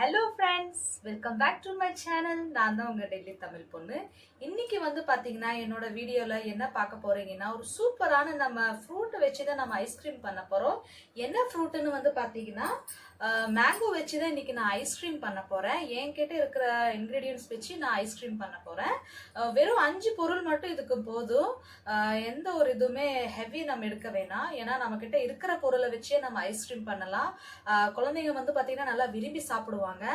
Hello friends welcome back to my channel நான் தான் உங்கள் டெல்லி தமிழ் பொண்ணு. இன்னைக்கு வந்து பார்த்தீங்கன்னா என்னோட வீடியோவில் என்ன பார்க்க போறீங்கன்னா ஒரு சூப்பரான நம்ம ஃப்ரூட்டை வச்சு தான் நம்ம ஐஸ்கிரீம் பண்ண போகிறோம் என்ன ஃப்ரூட்டுன்னு வந்து பார்த்தீங்கன்னா மேங்கோ வச்சு தான் இன்றைக்கி நான் ஐஸ்கிரீம் பண்ண போகிறேன் என்கிட்ட இருக்கிற இன்க்ரீடியன்ஸ் வச்சு நான் ஐஸ்கிரீம் பண்ண போகிறேன் வெறும் அஞ்சு பொருள் மட்டும் இதுக்கு போதும். எந்த ஒரு இதுவுமே ஹெவி நம்ம எடுக்க வேணாம். ஏன்னா நம்மக்கிட்ட இருக்கிற பொருளை வச்சே நம்ம ஐஸ்கிரீம் பண்ணலாம். குழந்தைங்க வந்து பார்த்திங்கன்னா நல்லா விரும்பி சாப்பிடுவாங்க.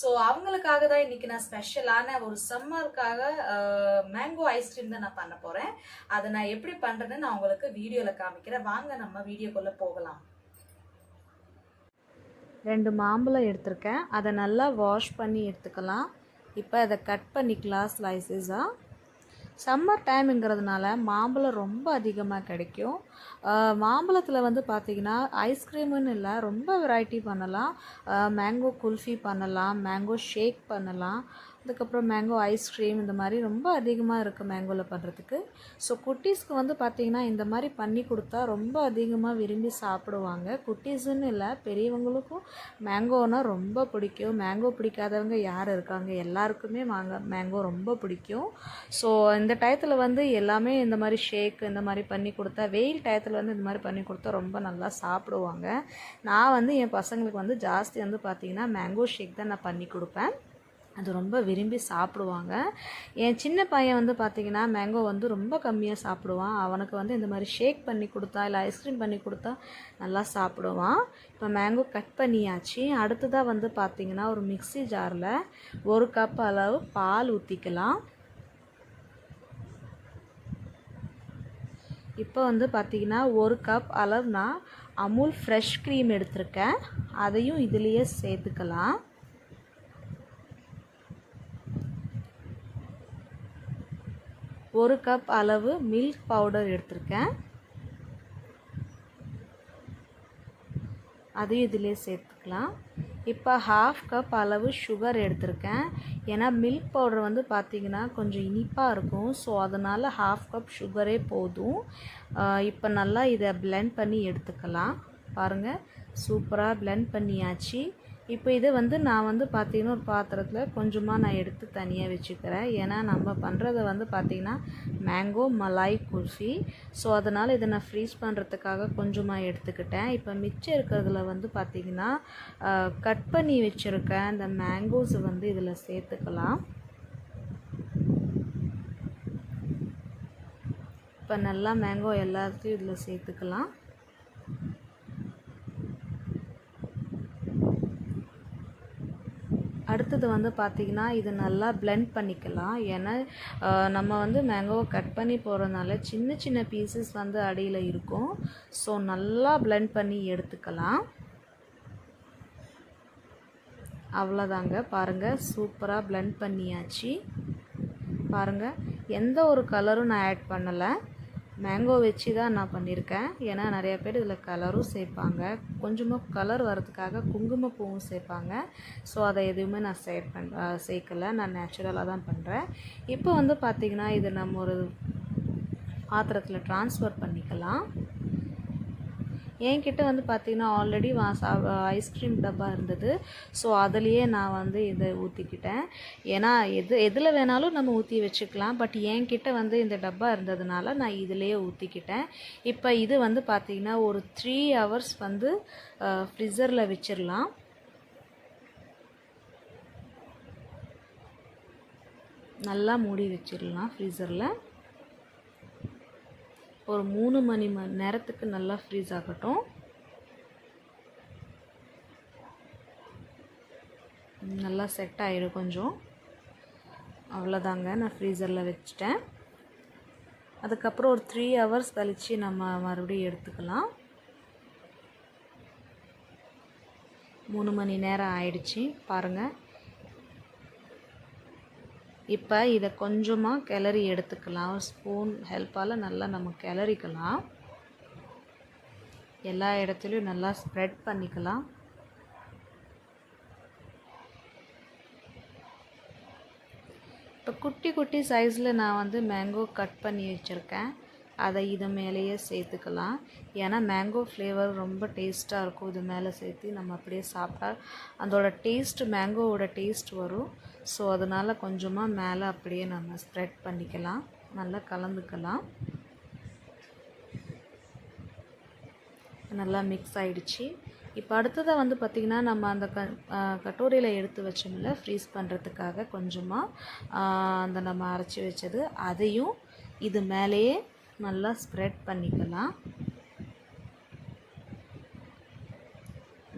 ஸோ அவங்களுக்காக தான் இன்றைக்கி நான் ஸ்பெஷலான ஒரு சம்மருக்காக மேங்கோ ஐஸ்கிரீம் தான் நான் பண்ண போகிறேன் அதை நான் எப்படி பண்ணுறேன்னு நான் உங்களுக்கு வீடியோவில் காமிக்கிறேன். வாங்க நம்ம வீடியோக்குள்ளே போகலாம். ரெண்டு மாம்பழம் எடுத்திருக்கேன். அதை நல்லா வாஷ் பண்ணி எடுத்துக்கலாம். இப்போ அதை கட் பண்ணிக்கலாம் ஸ்லைசஸாக சம்மர் டைமுங்கிறதுனால மாம்பழம் ரொம்ப அதிகமாக கிடைக்கும். மாம்பழத்தில் வந்து பார்த்திங்கன்னா ஐஸ்கிரீமுன்னு இல்லை ரொம்ப வெரைட்டி பண்ணலாம். மேங்கோ குல்ஃபி பண்ணலாம் மேங்கோ ஷேக் பண்ணலாம். அதுக்கப்புறம் மேங்கோ ஐஸ்கிரீம் இந்த மாதிரி ரொம்ப அதிகமாக இருக்குது மேங்கோவில் பண்ணுறதுக்கு ஸோ குட்டீஸ்க்கு வந்து பார்த்திங்கன்னா இந்த மாதிரி பண்ணி கொடுத்தா ரொம்ப அதிகமாக விரும்பி சாப்பிடுவாங்க. குட்டீஸுன்னு இல்லை பெரியவங்களுக்கும் மேங்கோனால் ரொம்ப பிடிக்கும். மேங்கோ பிடிக்காதவங்க யார் இருக்காங்க? எல்லாருக்குமே மாங்க மேங்கோ ரொம்ப பிடிக்கும். ஸோ இந்த டயத்தில் வந்து எல்லாமே இந்த மாதிரி ஷேக் இந்த மாதிரி பண்ணி கொடுத்தா வெயில் டயத்தில் வந்து இந்த மாதிரி பண்ணி கொடுத்தா ரொம்ப நல்லா சாப்பிடுவாங்க. நான் வந்து என் பசங்களுக்கு வந்து ஜாஸ்தி வந்து பார்த்திங்கன்னா மேங்கோ ஷேக் தான் நான் பண்ணி கொடுப்பேன். அது ரொம்ப விரும்பி சாப்பிடுவாங்க. என் சின்ன பையன் வந்து பார்த்திங்கன்னா மேங்கோ வந்து ரொம்ப கம்மியாக சாப்பிடுவான். அவனுக்கு வந்து இந்த மாதிரி ஷேக் பண்ணி கொடுத்தா இல்லை ஐஸ்கிரீம் பண்ணி கொடுத்தா நல்லா சாப்பிடுவான். இப்போ மேங்கோ கட் பண்ணியாச்சு. அடுத்ததாக வந்து பார்த்திங்கன்னா ஒரு மிக்ஸி ஜாரில் ஒரு கப் அளவு பால் ஊற்றிக்கலாம் இப்போ வந்து பார்த்திங்கன்னா ஒரு கப் அளவு நான் அமுல் ஃப்ரெஷ் க்ரீம் எடுத்திருக்கேன். அதையும் இதுலேயே சேர்த்துக்கலாம். ஒரு கப் அளவு மில்க் பவுடர் எடுத்திருக்கேன். அதையும் இதிலே சேர்த்துக்கலாம். இப்போ ஹாஃப் கப் அளவு சுகர் எடுத்திருக்கேன். ஏன்னா மில்க் பவுடர் வந்து பார்த்திங்கன்னா கொஞ்சம் இனிப்பாக இருக்கும். ஸோ அதனால் ஹாஃப் கப் சுகரே போதும். இப்போ நல்லா இதை பிளெண்ட் பண்ணி எடுத்துக்கலாம். பாருங்கள் சூப்பராக பிளெண்ட் பண்ணியாச்சு. இப்போ இதை வந்து நான் வந்து பார்த்திங்கன்னா ஒரு பாத்திரத்தில் கொஞ்சமாக நான் எடுத்து தனியாக வச்சுக்கிறேன். ஏன்னா நம்ம பண்ணுறத வந்து பார்த்திங்கன்னா மேங்கோ மலாய் குல்ஃபி ஸோ அதனால் இதை நான் ஃப்ரீஸ் பண்ணுறதுக்காக கொஞ்சமாக எடுத்துக்கிட்டேன். இப்போ மிச்சம் இருக்கிறதுல வந்து பார்த்திங்கன்னா கட் பண்ணி வச்சுருக்கேன் இந்த மேங்கோஸை வந்து இதில் சேர்த்துக்கலாம். இப்போ நல்லா மேங்கோ எல்லாத்தையும் இதில் சேர்த்துக்கலாம். அடுத்தது வந்து பார்த்திங்கன்னா இது நல்லா பிளெண்ட் பண்ணிக்கலாம். ஏன்னா நம்ம வந்து மேங்கோவை கட் பண்ணி போகிறதுனால சின்ன சின்ன பீசஸ் வந்து அடியில் இருக்கும். ஸோ நல்லா பிளெண்ட் பண்ணி எடுத்துக்கலாம். அவ்வளோதாங்க. பாருங்கள் சூப்பராக பிளெண்ட் பண்ணியாச்சு. பாருங்கள் எந்த ஒரு கலரும் நான் ஆட் பண்ணலை. மேங்கோ வச்சு தான் நான் பண்ணியிருக்கேன். ஏன்னா நிறையா பேர் இதில் கலரும் சேர்ப்பாங்க. கொஞ்சமாக கலர் வரதுக்காக குங்குமப்பூவும் சேர்ப்பாங்க. ஸோ அதை எதுவுமே நான் சேர் பண் சேர்க்கலை. நான் நேச்சுரலாக தான் பண்ணுறேன் இப்போ வந்து பார்த்திங்கன்னா இது நம்ம ஒரு பாத்திரத்தில் ட்ரான்ஸ்ஃபர் பண்ணிக்கலாம். என்கிட்ட வந்து பார்த்திங்கன்னா ஆல்ரெடி வா சா ஐஸ்கிரீம் டப்பா இருந்தது. ஸோ அதுலேயே நான் வந்து இதை ஊற்றிக்கிட்டேன் ஏன்னா எது எதில் வேணாலும் நம்ம ஊற்றி வச்சுக்கலாம். பட் என்கிட்ட வந்து இந்த டப்பா இருந்ததுனால நான் இதிலேயே ஊற்றிக்கிட்டேன் இப்போ இது வந்து பார்த்திங்கன்னா ஒரு த்ரீ ஹவர்ஸ் வந்து ஃப்ரிட்ஜரில் வச்சிடலாம் நல்லா மூடி வச்சிடலாம் ஃப்ரீசரில் ஒரு மூணு மணி மணி நேரத்துக்கு நல்லா ஃப்ரீஸ் ஆகட்டும். நல்லா செட் ஆகிடும் கொஞ்சம். அவ்வளோதாங்க நான் ஃப்ரீசரில் வச்சுட்டேன். அதுக்கப்புறம் ஒரு த்ரீ ஹவர்ஸ் கழித்து நம்ம மறுபடியும் எடுத்துக்கலாம். மூணு மணி நேரம் ஆயிடுச்சு. பாருங்கள் இப்போ இதை கொஞ்சமாக கிளறி எடுத்துக்கலாம். ஸ்பூன் ஹெல்ப்பால் நல்லா நம்ம கிளறிக்கலாம். எல்லா இடத்துலையும் நல்லா ஸ்ப்ரெட் பண்ணிக்கலாம். இப்போ குட்டி குட்டி சைஸில் நான் வந்து மேங்கோ கட் பண்ணி வச்சுருக்கேன். அதை இது மேலேயே சேர்த்துக்கலாம். ஏன்னா மேங்கோ ஃப்ளேவர் ரொம்ப டேஸ்ட்டாக இருக்கும். இது மேலே சேர்த்து நம்ம அப்படியே சாப்பிட்டா அதோட டேஸ்ட்டு மேங்கோவோட டேஸ்ட் வரும். ஸோ அதனால் கொஞ்சமாக மேலே அப்படியே நம்ம ஸ்ப்ரெட் பண்ணிக்கலாம். நல்லா கலந்துக்கலாம். நல்லா மிக்ஸ் ஆகிடுச்சு இப்போ அடுத்ததை வந்து பார்த்திங்கன்னா நம்ம அந்த க கட்டோரியில் எடுத்து வச்சோம்ல ஃப்ரீஸ் பண்ணுறதுக்காக கொஞ்சமாக அந்த நம்ம அரைச்சி வச்சது. அதையும் இது மேலேயே நல்லா ஸ்ப்ரெட் பண்ணிக்கலாம்.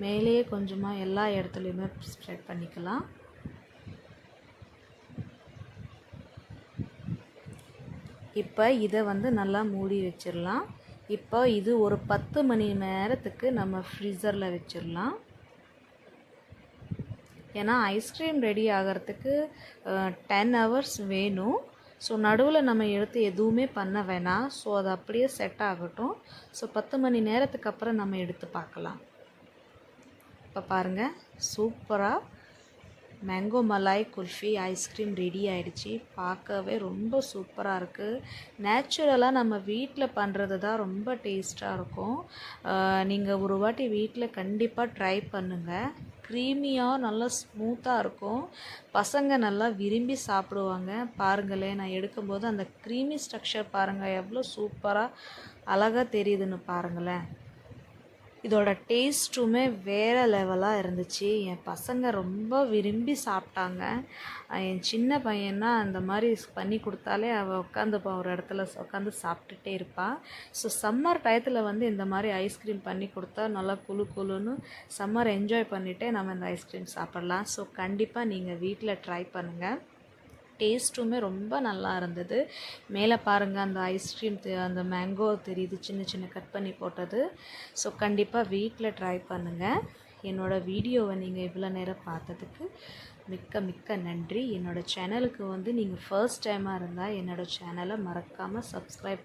மேலேயே கொஞ்சமாக எல்லா இடத்துலையுமே ஸ்ப்ரெட் பண்ணிக்கலாம். இப்போ இதை வந்து நல்லா மூடி வச்சிடலாம். இப்போ இது ஒரு பத்து மணி நேரத்துக்கு நம்ம ஃப்ரீசரில் வச்சிடலாம். ஏன்னா ஐஸ்கிரீம் ரெடி ஆகிறதுக்கு டென் ஹவர்ஸ் வேணும். ஸோ நடுவில் நம்ம எடுத்து எதுவுமே பண்ண வேணாம். ஸோ அது அப்படியே செட் ஆகட்டும். ஸோ பத்து மணி நேரத்துக்கு அப்புறம் நம்ம எடுத்து பார்க்கலாம். இப்போ பாருங்கள் சூப்பராக mango malai kulfi ice cream ready ஆயிடுச்சு. பார்க்கவே ரொம்ப சூப்பராக இருக்குது நேச்சுரலாக நம்ம வீட்டில் பண்ணுறது தான் ரொம்ப டேஸ்ட்டாக இருக்கும். நீங்கள் ஒரு வாட்டி வீட்டில் கண்டிப்பாக ட்ரை பண்ணுங்கள் க்ரீமியாக நல்லா ஸ்மூத்தாக இருக்கும். பசங்க நல்லா விரும்பி சாப்பிடுவாங்க. பாருங்களேன் நான் எடுக்கும்போது அந்த க்ரீமி ஸ்ட்ரக்சர் பாருங்கள் எவ்வளோ சூப்பராக அழகாக தெரியுதுன்னு பாருங்களேன். இதோட டேஸ்ட்டுமே வேறு லெவலாக இருந்துச்சு. என் பசங்க ரொம்ப விரும்பி சாப்பிட்டாங்க. என் சின்ன பையனா அந்த மாதிரி பண்ணி கொடுத்தாலே அவள் உட்காந்துப்பான் ஒரு இடத்துல உட்காந்து சாப்பிட்டுட்டே இருப்பாள் ஸோ சம்மர் டயத்தில் வந்து இந்த மாதிரி ஐஸ்கிரீம் பண்ணி கொடுத்தா நல்லா குழு குழுன்னு சம்மர் என்ஜாய் பண்ணிகிட்டே நம்ம இந்த ஐஸ்கிரீம் சாப்பிட்லாம். ஸோ கண்டிப்பாக நீங்கள் வீட்டில் ட்ரை பண்ணுங்கள் டேஸ்ட்டுமே ரொம்ப நல்லா இருந்தது. மேலே பாருங்கள் அந்த ஐஸ்கிரீம் அந்த மேங்கோ தெரியுது சின்ன சின்ன கட் பண்ணி போட்டது. ஸோ கண்டிப்பாக வீட்டில் ட்ரை பண்ணுங்கள் என்னோடய வீடியோவை நீங்கள் இவ்வளோ நேரம் பார்த்ததுக்கு மிக்க மிக்க நன்றி. என்னோடய சேனலுக்கு வந்து நீங்கள் ஃபர்ஸ்ட் டைமாக இருந்தால் என்னோடய சேனலை மறக்காமல் சப்ஸ்கிரைப்